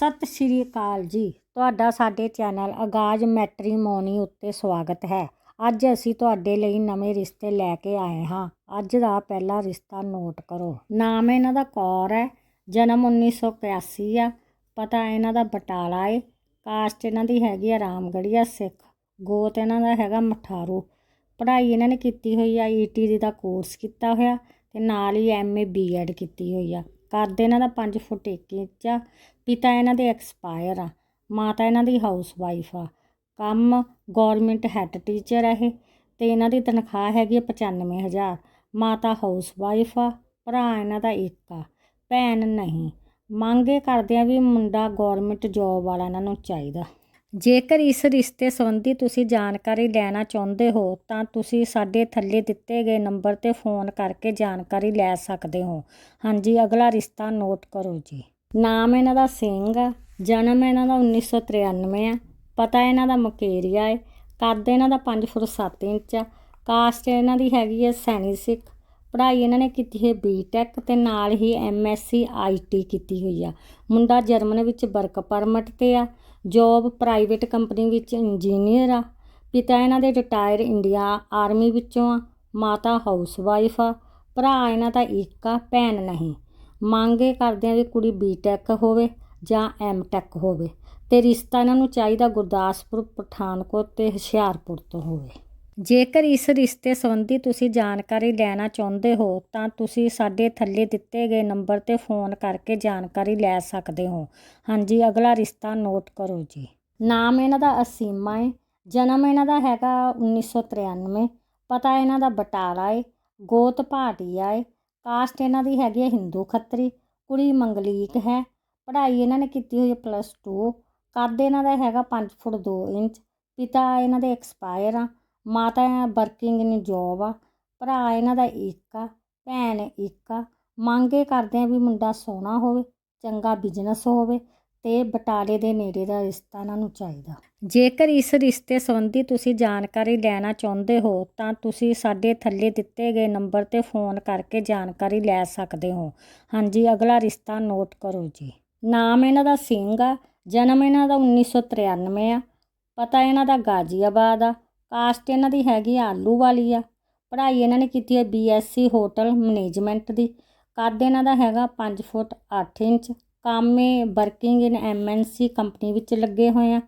ਸਤਿ ਸ਼੍ਰੀ ਅਕਾਲ ਜੀ। ਤੁਹਾਡਾ ਸਾਡੇ ਚੈਨਲ ਆਗਾਜ਼ ਮੈਟਰੀਮੋਨੀ ਉੱਤੇ ਸਵਾਗਤ ਹੈ। ਅੱਜ ਅਸੀਂ ਤੁਹਾਡੇ ਲਈ ਨਵੇਂ ਰਿਸ਼ਤੇ ਲੈ ਕੇ ਆਏ ਹਾਂ। ਅੱਜ ਦਾ ਪਹਿਲਾ ਰਿਸ਼ਤਾ ਨੋਟ ਕਰੋ। ਨਾਮ ਇਹਨਾਂ ਦਾ ਕੌਰ ਹੈ, ਜਨਮ 1981 ਆ। ਪਤਾ ਇਹਨਾਂ ਦਾ ਬਟਾਲਾ ਏ। ਕਾਸਟ ਇਹਨਾਂ ਦੀ ਹੈਗੀ ਆ ਰਾਮਗੜੀਆ ਸਿੱਖ। ਗੋਤ ਇਹਨਾਂ ਦਾ ਹੈਗਾ ਮਠਾਰੂ। ਪੜ੍ਹਾਈ ਇਹਨਾਂ ਨੇ ਕੀਤੀ ਹੋਈ ਆ ਈਟੀ ਦੀ ਦਾ ਕੋਰਸ ਕੀਤਾ ਹੋਇਆ ਤੇ ਨਾਲ ਹੀ ਐਮਏ ਬੀਐਡ ਕੀਤੀ ਹੋਈ ਆ। ਕਰਦੇ ਇਹਨਾਂ ਦਾ 5 ਫੁੱਟ 1 ਇੰਚ ਆ, ਪਿਤਾ ਇਹਨਾਂ ਦੇ ਐਕਸਪਾਇਰ ਆ, ਮਾਤਾ ਇਹਨਾਂ ਦੀ ਹਾਊਸ ਵਾਈਫ ਆ। ਕੰਮ ਗਵਰਨਮੈਂਟ ਹੈੱਡ ਟੀਚਰ ਆ ਇਹ, ਤੇ ਇਹਨਾਂ ਦੀ ਤਨਖਾਹ ਹੈਗੀ ਆ 95000 ਮਾਤਾ ਹਾਊਸ ਵਾਈਫ ਆ, ਭਰਾ ਇਹਨਾਂ ਦਾ ਇੱਕ ਆ, ਭੈਣ ਨਹੀਂ। ਮੰਗੇ ਕਰਦੇ ਆ ਵੀ ਮੁੰਡਾ ਗਵਰਨਮੈਂਟ ਜੌਬ ਵਾਲਾ ਇਹਨਾਂ ਨੂੰ ਚਾਹੀਦਾ। ਜੇਕਰ ਇਸ ਰਿਸ਼ਤੇ ਸੰਬੰਧੀ ਤੁਸੀਂ ਜਾਣਕਾਰੀ ਲੈਣਾ ਚਾਹੁੰਦੇ ਹੋ, ਤਾਂ ਤੁਸੀਂ ਸਾਡੇ ਥੱਲੇ ਦਿੱਤੇ ਗਏ ਨੰਬਰ ਤੇ ਫੋਨ ਕਰਕੇ ਜਾਣਕਾਰੀ ਲੈ ਸਕਦੇ ਹੋ। ਹਾਂਜੀ, ਅਗਲਾ ਰਿਸ਼ਤਾ ਨੋਟ ਕਰੋ ਜੀ। ਨਾਮ ਇਹਨਾਂ ਦਾ ਸਿੰਘ ਆ, ਜਨਮ ਇਹਨਾਂ ਦਾ 1993 ਆ, ਪਤਾ ਇਹਨਾਂ ਦਾ ਮਕੇਰੀਆ ਹੈ ਕੱਦ ਇਹਨਾਂ ਦਾ 5 ਫੁੱਟ 7 ਇੰਚ ਆ, ਕਾਸਟ ਇਹਨਾਂ ਦੀ ਹੈਗੀ ਹੈ ਸੈਣੀ ਸਿੱਖ, ਪੜ੍ਹਾਈ ਇਹਨਾਂ ਨੇ ਕੀਤੀ ਹੈ ਬੀਟੈਕ ਤੇ ਨਾਲ ਹੀ ਐਮਐਸਸੀ ਆਈਟੀ ਕੀਤੀ ਹੋਈ ਆ। ਮੁੰਡਾ ਜਰਮਨ ਵਿੱਚ ਵਰਕ ਪਰਮਿਟ ਤੇ ਆ ਜੋਬ ਪ੍ਰਾਈਵੇਟ ਕੰਪਨੀ ਵਿੱਚ ਇੰਜੀਨੀਅਰ ਆ। ਪਿਤਾ ਇਹਨਾਂ ਦੇ ਰਿਟਾਇਰ ਇੰਡੀਆ ਆਰਮੀ ਵਿੱਚੋਂ ਆ। ਮਾਤਾ ਹਾਊਸ ਵਾਈਫ ਆ। ਭਰਾ ਇਹਨਾਂ ਦਾ ਇੱਕ ਆ, ਭੈਣ ਨਹੀਂ। ਮੰਗੇ ਕਰਦੇ ਆ ਵੀ ਕੁੜੀ ਬੀਟੈਕ ਹੋਵੇ ਜਾਂ ਐਮਟੈਕ ਹੋਵੇ ਤੇ ਰਿਸ਼ਤਾ ਇਹਨਾਂ ਨੂੰ ਚਾਹੀਦਾ ਗੁਰਦਾਸਪੁਰ, ਪਠਾਨਕੋਟ ਤੇ ਹੁਸ਼ਿਆਰਪੁਰ ਤੋਂ ਹੋਵੇ। ਜੇਕਰ ਇਸ ਰਿਸ਼ਤੇ ਸੰਬੰਧੀ ਤੁਸੀਂ ਜਾਣਕਾਰੀ ਲੈਣਾ ਚਾਹੁੰਦੇ ਹੋ, ਤਾਂ ਤੁਸੀਂ ਸਾਡੇ ਥੱਲੇ ਦਿੱਤੇ ਗਏ ਨੰਬਰ ਤੇ ਫੋਨ ਕਰਕੇ ਜਾਣਕਾਰੀ ਲੈ ਸਕਦੇ ਹੋ। ਹਾਂਜੀ, ਅਗਲਾ ਰਿਸ਼ਤਾ ਨੋਟ ਕਰੋ ਜੀ। ਨਾਮ ਇਹਨਾਂ ਦਾ ਅਸੀਮਾ ਹੈ ਜਨਮ ਇਹਨਾਂ ਦਾ ਹੈਗਾ 1993 ਪਤਾ ਇਹਨਾਂ ਦਾ ਬਟਾਲਾ ਹੈ ਗੋਤ ਭਾਟੀਆ ਹੈ ਕਾਸਟ ਇਹਨਾਂ ਦੀ ਹੈਗੀ ਹੈ ਹਿੰਦੂ ਖੱਤਰੀ, ਕੁੜੀ ਮੰਗਲੀਕ ਹੈ, ਪੜ੍ਹਾਈ ਇਹਨਾਂ ਨੇ ਕੀਤੀ ਹੋਈ ਹੈ ਪਲੱਸ 2 ਕੱਦ ਇਹਨਾਂ ਦਾ ਹੈਗਾ 5 ਫੁੱਟ 2 ਇੰਚ, ਪਿਤਾ ਇਹਨਾਂ ਦੇ ਐਕਸਪਾਇਰ ਆ ਮਾਤਾ ਵਰਕਿੰਗ ਇਨ ਜੋਬ ਆ, ਭਰਾ ਇਹਨਾਂ ਦਾ ਇੱਕ ਆ, ਭੈਣ ਇੱਕ ਆ। ਮੰਗ ਇਹ ਕਰਦੇ ਆ ਵੀ ਮੁੰਡਾ ਸੋਹਣਾ ਹੋਵੇ, ਚੰਗਾ ਬਿਜ਼ਨਸ ਹੋਵੇ ਤੇ ਬਟਾਲੇ ਦੇ ਨੇੜੇ ਦਾ ਰਿਸ਼ਤਾ ਇਹਨਾਂ ਨੂੰ ਚਾਹੀਦਾ। ਜੇਕਰ ਇਸ ਰਿਸ਼ਤੇ ਸੰਬੰਧੀ ਤੁਸੀਂ ਜਾਣਕਾਰੀ ਲੈਣਾ ਚਾਹੁੰਦੇ ਹੋ, ਤਾਂ ਤੁਸੀਂ ਸਾਡੇ ਥੱਲੇ ਦਿੱਤੇ ਗਏ ਨੰਬਰ ਤੇ ਫੋਨ ਕਰਕੇ ਜਾਣਕਾਰੀ ਲੈ ਸਕਦੇ ਹੋ। ਹਾਂਜੀ, ਅਗਲਾ ਰਿਸ਼ਤਾ ਨੋਟ ਕਰੋ ਜੀ। ਨਾਮ ਇਹਨਾਂ ਦਾ ਸਿੰਘ ਆ, ਜਨਮ ਇਹਨਾਂ ਦਾ 1993 ਆ। ਪਤਾ ਇਹਨਾਂ ਦਾ ਗਾਜ਼ੀਆਬਾਦ ਆ। ਕਾਸਟ ਇਹਨਾਂ ਦੀ ਹੈਗੀ ਆਲੂ ਵਾਲੀ ਆ। ਪੜ੍ਹਾਈ ਇਹਨਾਂ ਨੇ ਕੀਤੀ ਹੈ ਬੀਐਸਸੀ ਹੋਟਲ ਮੈਨੇਜਮੈਂਟ ਦੀ। ਕੱਦ ਇਹਨਾਂ ਦਾ ਹੈਗਾ 5 ਫੁੱਟ 8 ਇੰਚ। ਕੰਮ ਵਰਕਿੰਗ ਇਨ ਐਮਐਨਸੀ ਕੰਪਨੀ ਵਿੱਚ ਲੱਗੇ ਹੋਏ ਆ।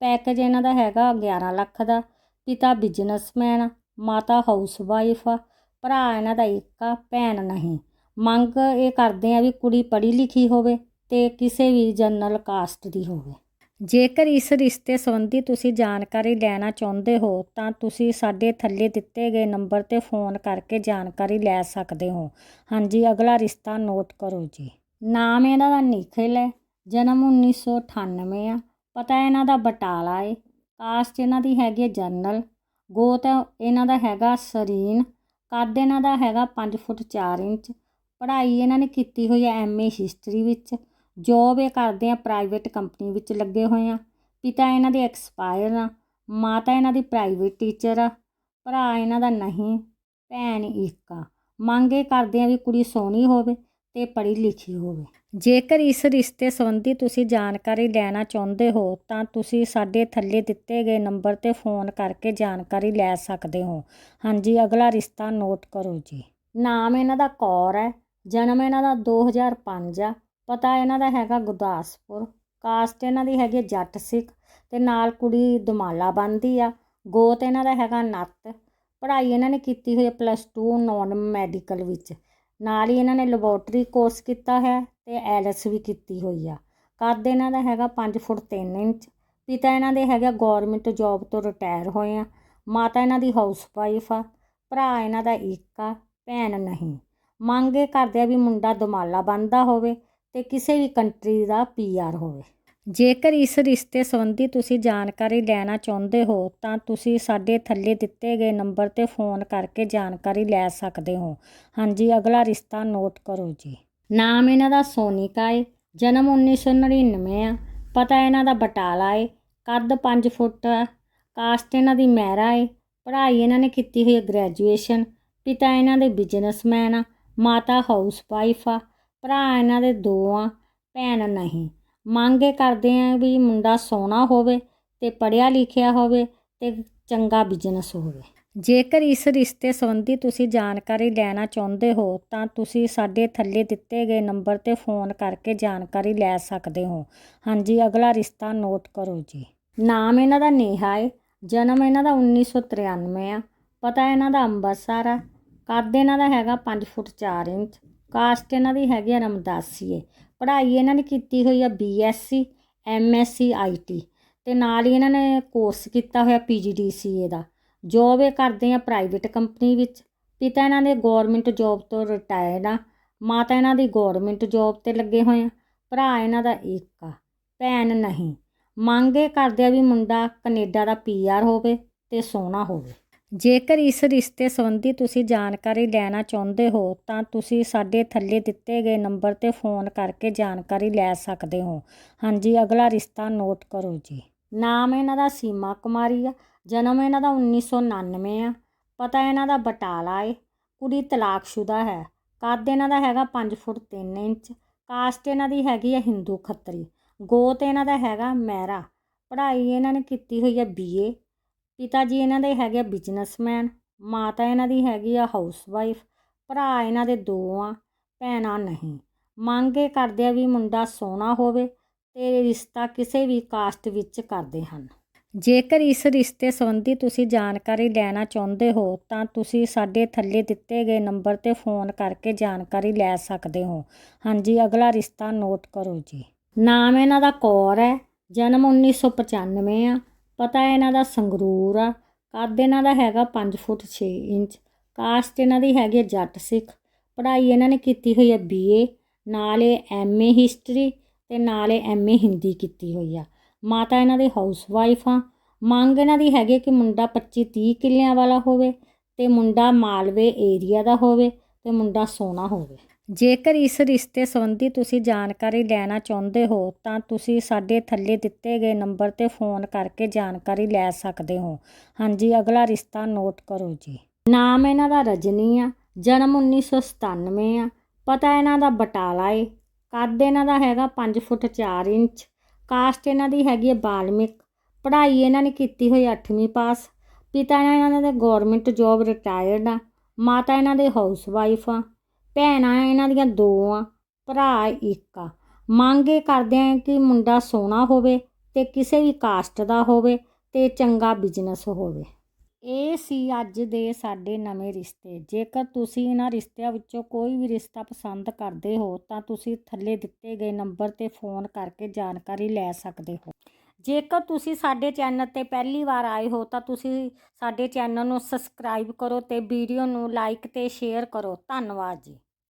ਪੈਕੇਜ ਇਹਨਾਂ ਦਾ ਹੈਗਾ 11 ਲੱਖ ਦਾ। ਪਿਤਾ ਬਿਜ਼ਨਸਮੈਨ ਆ, ਮਾਤਾ ਹਾਊਸ ਵਾਈਫ ਆ। ਭਰਾ ਇਹਨਾਂ ਦਾ ਇੱਕ ਆ, ਭੈਣ ਨਹੀਂ। ਮੰਗ ਇਹ ਕਰਦੇ ਆ ਵੀ ਕੁੜੀ ਪੜ੍ਹੀ ਲਿਖੀ ਹੋਵੇ ਤੇ ਕਿਸੇ ਵੀ ਜਨਰਲ ਕਾਸਟ ਦੀ ਹੋਵੇ। ਜੇਕਰ ਇਸ ਰਿਸ਼ਤੇ ਸੰਬੰਧੀ ਤੁਸੀਂ ਜਾਣਕਾਰੀ ਲੈਣਾ ਚਾਹੁੰਦੇ ਹੋ, ਤਾਂ ਤੁਸੀਂ ਸਾਡੇ ਥੱਲੇ ਦਿੱਤੇ ਗਏ ਨੰਬਰ ਤੇ ਫੋਨ ਕਰਕੇ ਜਾਣਕਾਰੀ ਲੈ ਸਕਦੇ ਹੋ। ਹਾਂਜੀ, ਅਗਲਾ ਰਿਸ਼ਤਾ ਨੋਟ ਕਰੋ ਜੀ। ਨਾਮ ਇਹਨਾਂ ਦਾ ਨਿਖਿਲ ਹੈ, ਜਨਮ 1998 ਆ। ਪਤਾ ਇਹਨਾਂ ਦਾ ਬਟਾਲਾ ਏ। ਕਾਸਟ ਇਹਨਾਂ ਦੀ ਹੈਗੀ ਹੈ ਜਰਨਲ ਗੋਤ ਇਹਨਾਂ ਦਾ ਹੈਗਾ ਸਰੀਨ। ਕੱਦ ਇਹਨਾਂ ਦਾ ਹੈਗਾ 5 ਫੁੱਟ 4 ਇੰਚ। ਪੜ੍ਹਾਈ ਇਹਨਾਂ ਨੇ ਕੀਤੀ ਹੋਈ ਹੈ ਐਮਏ ਹਿਸਟਰੀ ਵਿੱਚ। ਜੋਬ ਇਹ ਕਰਦੇ ਆ ਪ੍ਰਾਈਵੇਟ ਕੰਪਨੀ ਵਿੱਚ ਲੱਗੇ ਹੋਏ ਆ। ਪਿਤਾ ਇਹਨਾਂ ਦੇ ਐਕਸਪਾਇਰ ਆ, ਮਾਤਾ ਇਹਨਾਂ ਦੀ ਪ੍ਰਾਈਵੇਟ ਟੀਚਰ ਆ, ਭਰਾ ਇਹਨਾਂ ਦਾ ਨਹੀਂ, ਭੈਣ ਇੱਕ ਆ। ਮੰਗ ਇਹ ਕਰਦੇ ਆ ਵੀ ਕੁੜੀ ਸੋਹਣੀ ਹੋਵੇ ਤੇ ਪੜ੍ਹੀ ਲਿਖੀ ਹੋਵੇ। ਜੇਕਰ ਇਸ ਰਿਸ਼ਤੇ ਸੰਬੰਧੀ ਤੁਸੀਂ ਜਾਣਕਾਰੀ ਲੈਣਾ ਚਾਹੁੰਦੇ ਹੋ, ਤਾਂ ਤੁਸੀਂ ਸਾਡੇ ਥੱਲੇ ਦਿੱਤੇ ਗਏ ਨੰਬਰ ਤੇ ਫੋਨ ਕਰਕੇ ਜਾਣਕਾਰੀ ਲੈ ਸਕਦੇ ਹੋ। ਹਾਂਜੀ, ਅਗਲਾ ਰਿਸ਼ਤਾ ਨੋਟ ਕਰੋ ਜੀ। ਨਾਮ ਇਹਨਾਂ ਦਾ ਕੌਰ ਹੈ, ਜਨਮ ਇਹਨਾਂ ਦਾ 2005 ਆ। ਪਤਾ ਇਹਨਾਂ ਦਾ ਹੈਗਾ ਗੁਰਦਾਸਪੁਰ। ਕਾਸਟ ਇਹਨਾਂ ਦੀ ਹੈਗੀ ਜੱਟ ਸਿੱਖ ਤੇ ਨਾਲ ਕੁੜੀ ਦਮਾਲਾ ਬੰਦੀ ਆ। ਗੋਤ ਇਹਨਾਂ ਦਾ ਹੈਗਾ ਨੱਤ। ਪੜ੍ਹਾਈ ਇਹਨਾਂ ਨੇ ਕੀਤੀ ਹੋਈ ਹੈ ਪਲੱਸ 2 ਨੌਨ ਮੈਡੀਕਲ ਵਿੱਚ। ਨਾਲ ਹੀ ਇਹਨਾਂ ਨੇ ਲੈਬੋਰਟਰੀ ਕੋਰਸ ਕੀਤਾ ਹੈ ਤੇ ਐਲਐਸ ਵੀ ਕੀਤੀ ਹੋਈ ਆ। ਕੱਦ ਇਹਨਾਂ ਦਾ ਹੈਗਾ 5 ਫੁੱਟ 3 ਇੰਚ। ਪਿਤਾ ਇਹਨਾਂ ਦੇ ਹੈਗਾ ਗਵਰਨਮੈਂਟ ਜੌਬ ਤੋਂ ਰਿਟਾਇਰ ਹੋਏ ਆ। ਮਾਤਾ ਇਹਨਾਂ ਦੀ ਹਾਊਸ ਵਾਈਫ ਆ। ਭਰਾ ਇਹਨਾਂ ਦਾ ਇੱਕ ਆ, ਭੈਣ ਨਹੀਂ। ਮੰਗੇ ਕਰਦੇ ਆ ਵੀ ਮੁੰਡਾ ਦਮਾਲਾ ਬੰਦਾ ਹੋਵੇ। ਤੇ ਕਿਸੇ ਵੀ ਕੰਟਰੀ ਦਾ ਪੀਆਰ ਹੋਵੇ। ਜੇਕਰ ਇਸ ਰਿਸ਼ਤੇ ਸੰਬੰਧੀ ਤੁਸੀਂ ਜਾਣਕਾਰੀ ਲੈਣਾ ਚਾਹੁੰਦੇ ਹੋ, ਤਾਂ ਤੁਸੀਂ ਸਾਡੇ ਥੱਲੇ ਦਿੱਤੇ ਗਏ ਨੰਬਰ ਤੇ ਫੋਨ ਕਰਕੇ ਜਾਣਕਾਰੀ ਲੈ ਸਕਦੇ ਹੋ। ਹਾਂਜੀ, ਅਗਲਾ ਰਿਸ਼ਤਾ ਨੋਟ ਕਰੋ ਜੀ। ਨਾਮ ਇਹਨਾਂ ਦਾ ਸੋਨੀਕਾ ਹੈ ਜਨਮ 1999 ਆ। ਪਤਾ ਇਹਨਾਂ ਦਾ ਬਟਾਲਾ ਹੈ ਕੱਦ 5 ਫੁੱਟ ਆ, ਕਾਸਟ ਇਹਨਾਂ ਦੀ ਮਹਿਰਾ ਹੈ ਪੜ੍ਹਾਈ ਇਹਨਾਂ ਨੇ ਕੀਤੀ ਹੋਈ ਹੈ ਗ੍ਰੈਜੂਏਸ਼ਨ ਪਿਤਾ ਇਹਨਾਂ ਦੇ ਬਿਜ਼ਨਸਮੈਨ ਆ, ਮਾਤਾ ਹਾਊਸ ਵਾਈਫ ਆ ਭਰਾ ਇਹਨਾਂ ਦੇ ਦੋ ਆ ਭੈਣ ਨਹੀਂ। ਮੰਗ ਇਹ ਕਰਦੇ ਆ ਵੀ ਮੁੰਡਾ ਸੋਹਣਾ ਹੋਵੇ ਤੇ ਪੜ੍ਹਿਆ ਲਿਖਿਆ ਹੋਵੇ ਤੇ ਚੰਗਾ ਬਿਜ਼ਨਸ ਹੋਵੇ। ਜੇਕਰ ਇਸ ਰਿਸ਼ਤੇ ਸੰਬੰਧੀ ਤੁਸੀਂ ਜਾਣਕਾਰੀ ਲੈਣਾ ਚਾਹੁੰਦੇ ਹੋ, ਤਾਂ ਤੁਸੀਂ ਸਾਡੇ ਥੱਲੇ ਦਿੱਤੇ ਗਏ ਨੰਬਰ ਤੇ ਫੋਨ ਕਰਕੇ ਜਾਣਕਾਰੀ ਲੈ ਸਕਦੇ ਹੋ। ਹਾਂਜੀ, ਅਗਲਾ ਰਿਸ਼ਤਾ ਨੋਟ ਕਰੋ ਜੀ। ਨਾਮ ਇਹਨਾਂ ਦਾ ਨੇਹਾ ਹੈ ਜਨਮ ਇਹਨਾਂ ਦਾ 1993 ਆ। ਪਤਾ ਇਹਨਾਂ ਦਾ ਅੰਮ੍ਰਿਤਸਰ ਆ। ਕੱਦ ਇਹਨਾਂ ਦਾ ਹੈਗਾ 5 ਫੁੱਟ 4 ਇੰਚ। ਕਾਸਟ ਇਹਨਾਂ ਦੀ ਹੈਗੀ ਆ ਰਮਦਾਸੀ ਹੈ ਪੜ੍ਹਾਈ ਇਹਨਾਂ ਨੇ ਕੀਤੀ ਹੋਈ ਆ ਬੀਐਸਸੀ ਐਮਐਸਸੀ ਆਈਟੀ ਤੇ ਨਾਲ ਹੀ ਇਹਨਾਂ ਨੇ ਕੋਰਸ ਕੀਤਾ ਹੋਇਆ ਪੀਜੀਡੀਸੀਏ ਦਾ। ਜੋਬ ਇਹ ਕਰਦੇ ਆ ਪ੍ਰਾਈਵੇਟ ਕੰਪਨੀ ਵਿੱਚ। ਪਿਤਾ ਇਹਨਾਂ ਦੇ ਗਵਰਨਮੈਂਟ ਜੋਬ ਤੋਂ ਰਿਟਾਇਰਡ ਆ। ਮਾਤਾ ਇਹਨਾਂ ਦੀ ਗਵਰਨਮੈਂਟ ਜੋਬ ਤੇ ਲੱਗੇ ਹੋਏ ਆ। ਭਰਾ ਇਹਨਾਂ ਦਾ ਇੱਕ ਆ, ਭੈਣ ਨਹੀਂ। ਮੰਗ ਇਹ ਕਰਦੇ ਆ ਵੀ ਮੁੰਡਾ ਕੈਨੇਡਾ ਦਾ ਪੀਆਰ ਹੋਵੇ ਤੇ ਸੋਹਣਾ ਹੋਵੇ। ਜੇਕਰ ਇਸ ਰਿਸ਼ਤੇ ਸੰਬੰਧੀ ਤੁਸੀਂ ਜਾਣਕਾਰੀ ਲੈਣਾ ਚਾਹੁੰਦੇ ਹੋ, ਤਾਂ ਤੁਸੀਂ ਸਾਡੇ ਥੱਲੇ ਦਿੱਤੇ ਗਏ ਨੰਬਰ ਤੇ ਫੋਨ ਕਰਕੇ ਜਾਣਕਾਰੀ ਲੈ ਸਕਦੇ ਹੋ। ਹਾਂਜੀ, ਅਗਲਾ ਰਿਸ਼ਤਾ ਨੋਟ ਕਰੋ ਜੀ। ਨਾਮ ਇਹਨਾਂ ਦਾ ਸੀਮਾ ਕੁਮਾਰੀ ਆ, ਜਨਮ ਇਹਨਾਂ ਦਾ 1999 ਆ, ਪਤਾ ਇਹਨਾਂ ਦਾ ਬਟਾਲਾ ਏ, ਕੁੜੀ ਤਲਾਕਸ਼ੁਦਾ ਹੈ, ਕੱਦ ਇਹਨਾਂ ਦਾ ਹੈਗਾ 5 ਫੁੱਟ 3 ਇੰਚ, ਕਾਸਟ ਇਹਨਾਂ ਦੀ ਹੈਗੀ ਆ ਹਿੰਦੂ ਖੱਤਰੀ, ਗੋਤ ਇਹਨਾਂ ਦਾ ਹੈਗਾ ਮਹਿਰਾ, ਪੜ੍ਹਾਈ ਇਹਨਾਂ ਨੇ ਕੀਤੀ ਹੋਈ ਹੈ ਬੀਏ ਪਿਤਾ ਜੀ ਇਹਨਾਂ ਦੇ ਹੈਗੇ ਬਿਜ਼ਨਸਮੈਨ ਮਾਤਾ ਇਹਨਾਂ ਦੀ ਹੈਗੀ ਆ ਹਾਊਸਵਾਈਫ ਭਰਾ ਇਹਨਾਂ ਦੇ ਦੋ ਆ ਭੈਣਾਂ ਨਹੀਂ। ਮੰਗ ਇਹ ਕਰਦੇ ਆ ਵੀ ਮੁੰਡਾ ਸੋਹਣਾ ਹੋਵੇ ਤੇ ਰਿਸ਼ਤਾ ਕਿਸੇ ਵੀ ਕਾਸਟ ਵਿੱਚ ਕਰਦੇ ਹਨ। ਜੇਕਰ ਇਸ ਰਿਸ਼ਤੇ ਸੰਬੰਧੀ ਤੁਸੀਂ ਜਾਣਕਾਰੀ ਲੈਣਾ ਚਾਹੁੰਦੇ ਹੋ, ਤਾਂ ਤੁਸੀਂ ਸਾਡੇ ਥੱਲੇ ਦਿੱਤੇ ਗਏ ਨੰਬਰ ਤੇ ਫੋਨ ਕਰਕੇ ਜਾਣਕਾਰੀ ਲੈ ਸਕਦੇ ਹੋ। ਹਾਂਜੀ, ਅਗਲਾ ਰਿਸ਼ਤਾ ਨੋਟ ਕਰੋ ਜੀ। ਨਾਮ ਇਹਨਾਂ ਦਾ ਕੌਰ ਹੈ, ਜਨਮ 1995 ਆ। ਪਤਾ ਇਹਨਾਂ ਦਾ ਸੰਗਰੂਰ ਆ। ਕੱਦ ਇਹਨਾਂ ਦਾ ਹੈਗਾ 5 ਫੁੱਟ 6 ਇੰਚ। ਕਾਸਟ ਇਹਨਾਂ ਦੀ ਹੈਗੀ ਜੱਟ ਸਿੱਖ। ਪੜ੍ਹਾਈ ਇਹਨਾਂ ਨੇ ਕੀਤੀ ਹੋਈ ਹੈ ਬੀਏ ਨਾਲੇ ਐਮਏ ਹਿਸਟਰੀ ਤੇ ਨਾਲੇ ਐਮਏ ਹਿੰਦੀ ਕੀਤੀ ਹੋਈ ਆ। ਮਾਤਾ ਇਹਨਾਂ ਦੇ ਹਾਊਸ ਵਾਈਫ ਆ। ਮੰਗ ਇਹਨਾਂ ਦੀ ਹੈਗੀ ਕਿ ਮੁੰਡਾ 25 30 ਕਿੱਲਿਆਂ ਵਾਲਾ ਹੋਵੇ ਤੇ ਮੁੰਡਾ ਮਾਲਵੇ ਏਰੀਆ ਦਾ ਹੋਵੇ ਤੇ ਮੁੰਡਾ ਸੋਹਣਾ ਹੋਵੇ। ਜੇਕਰ ਇਸ ਰਿਸ਼ਤੇ ਸੰਬੰਧੀ ਤੁਸੀਂ ਜਾਣਕਾਰੀ ਲੈਣਾ ਚਾਹੁੰਦੇ ਹੋ, ਤਾਂ ਤੁਸੀਂ ਸਾਡੇ ਥੱਲੇ ਦਿੱਤੇ ਗਏ ਨੰਬਰ ਤੇ ਫੋਨ ਕਰਕੇ ਜਾਣਕਾਰੀ ਲੈ ਸਕਦੇ ਹੋ। ਹਾਂਜੀ, ਅਗਲਾ ਰਿਸ਼ਤਾ ਨੋਟ ਕਰੋ ਜੀ। ਨਾਮ ਇਹਨਾਂ ਦਾ ਰਜਨੀ ਆ, ਜਨਮ 1997 ਆ। ਪਤਾ ਇਹਨਾਂ ਦਾ ਬਟਾਲਾ ਏ। ਕੱਦ ਇਹਨਾਂ ਦਾ ਹੈਗਾ 5 ਫੁੱਟ 4 ਇੰਚ। ਕਾਸਟ ਇਹਨਾਂ ਦੀ ਹੈਗੀ ਹੈ ਬਾਲਮਿਕ। ਪੜ੍ਹਾਈ ਇਹਨਾਂ ਨੇ ਕੀਤੀ ਹੋਈ 8ਵੀਂ ਪਾਸ। ਪਿਤਾ ਇਹਨਾਂ ਦੇ ਗਵਰਨਮੈਂਟ ਜੋਬ ਰਿਟਾਇਰਡ ਆ। ਮਾਤਾ ਇਹਨਾਂ ਦੇ ਹਾਊਸ ਵਾਈਫ ਆ। ਭੈਣਾਂ ਇਹਨਾਂ ਦੀਆਂ ਦੋ ਆ ਭਰਾ ਇੱਕ ਆ। ਮੰਗ ਇਹ ਕਰਦੇ ਆ ਕਿ ਮੁੰਡਾ ਸੋਹਣਾ ਹੋਵੇ ਅਤੇ ਕਿਸੇ ਵੀ ਕਾਸਟ ਦਾ ਹੋਵੇ ਅਤੇ ਚੰਗਾ ਬਿਜ਼ਨਸ ਹੋਵੇ। ਇਹ ਸੀ ਅੱਜ ਦੇ ਸਾਡੇ ਨਵੇਂ ਰਿਸ਼ਤੇ। ਜੇਕਰ ਤੁਸੀਂ ਇਹਨਾਂ ਰਿਸ਼ਤਿਆਂ ਵਿੱਚੋਂ ਕੋਈ ਵੀ ਰਿਸ਼ਤਾ ਪਸੰਦ ਕਰਦੇ ਹੋ, ਤਾਂ ਤੁਸੀਂ ਥੱਲੇ ਦਿੱਤੇ ਗਏ ਨੰਬਰ ਤੇ ਫੋਨ ਕਰਕੇ ਜਾਣਕਾਰੀ ਲੈ ਸਕਦੇ ਹੋ। ਜੇਕਰ ਤੁਸੀਂ ਸਾਡੇ ਚੈਨਲ ਤੇ ਪਹਿਲੀ ਵਾਰ ਆਏ ਹੋ, ਤਾਂ ਤੁਸੀਂ ਸਾਡੇ ਚੈਨਲ ਨੂੰ ਸਬਸਕ੍ਰਾਈਬ ਕਰੋ ਤੇ ਵੀਡੀਓ ਨੂੰ ਲਾਈਕ ਤੇ ਸ਼ੇਅਰ ਕਰੋ। ਧੰਨਵਾਦ ਜੀ।